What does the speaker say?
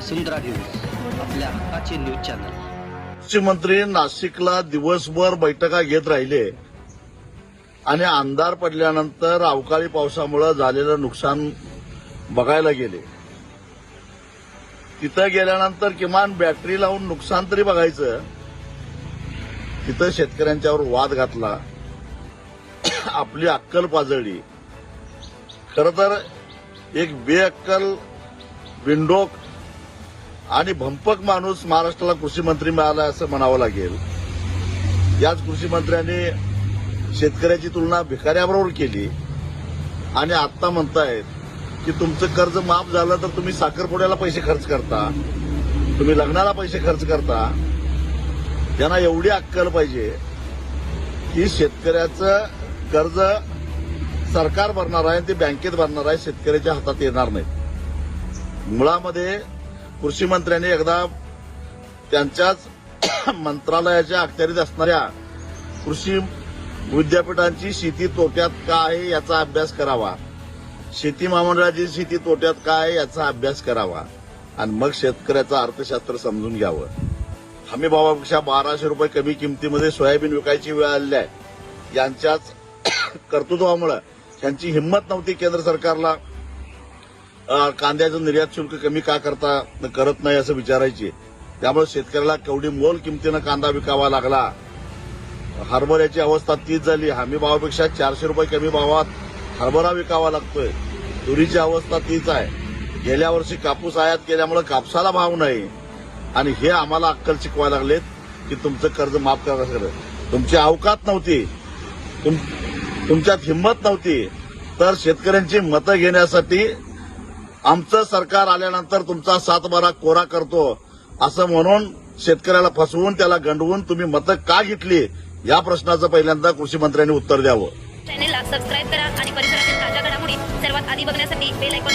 वसुंधरा news आपल्या हक्काचे news channel. मुख्यमंत्री नाशिकला दिवसभर बैठका घेत राहिले. आणि अंधार पडल्यानंतर अवकाळी पावसामुळे झालेलं नुकसान बघायला गेले. तिथं गेल्यानंतर किमान बॅटरी लावून नुकसान तरी बघायचं. तिथं शेतकऱ्यांच्यावर वाद घातला. आपली अक्कल पाजळली. खरं तर एक बेअक्कल बिंडोक आणि भंपक माणूस महाराष्ट्राला कृषी मंत्री मिळाला असं म्हणावं लागेल. याच कृषी मंत्र्यांनी शेतकऱ्याची तुलना भिकाऱ्याबरोबर केली. आणि आता म्हणतायत की तुमचं कर्ज माफ झालं तर तुम्ही साखरपुड्याला पैसे खर्च करता. तुम्ही लग्नाला पैसे खर्च करता. त्यांना एवढी अक्कल पाहिजे की शेतकऱ्याचं कर्ज सरकार भरणार आहे आणि ते बँकेत भरणार आहे शेतकऱ्याच्या हातात येणार नाही मुळामध्ये कृषी मंत्र्यांनी एकदा त्यांच्याच मंत्रालयाच्या अखत्यारीत असणाऱ्या कृषी विद्यापीठांची शेती तोट्यात का आहे याचा अभ्यास करावा. शेती महामंडळाची शेती तोट्यात का आहे याचा अभ्यास करावा. आणि मग शेतकऱ्याचं अर्थशास्त्र समजून घ्यावं. हमी भावापेक्षा बाराशे रुपये कमी किमतीमध्ये सोयाबीन विकायची वेळ आलेली आहे. यांच्याच कर्तृत्वामुळे त्यांची हिंमत नव्हती केंद्र सरकारला. कांद्याचं निर्यात शुल्क कमी का करता करत नाही असं विचारायचे. त्यामुळे शेतकऱ्याला केवढी मोल किमतीनं कांदा विकावा लागला? हरभऱ्याची अवस्था तीच झाली. हमी भावापेक्षा चारशे रुपये कमी भावात हरभरा विकावा लागतोय. तुरीची अवस्था तीच आहे. गेल्या वर्षी कापूस आयात केल्यामुळे कापसाला भाव नाही. आणि हे आम्हाला अक्कल शिकवायला लागलेत की तुमचं कर्ज माफ करा तुमची अवकात नव्हती. तुम- तुमच्यात हिंमत नव्हती. तर शेतकऱ्यांची मतं घेण्यासाठी आमचं सरकार आल्यानंतर तुमचा सातबारा कोरा करतो. असं म्हणून शेतकऱ्याला फसवून त्याला गंडवून तुम्ही मतं का घेतली? या प्रश्नाचं पहिल्यांदा कृषी मंत्र्यांनी उत्तर द्यावं. चॅनेलला सबस्क्राईब करा आणि परिसरातील ताज्या घडामोडी सर्वात आधी बघण्यासाठी बेल ऐकून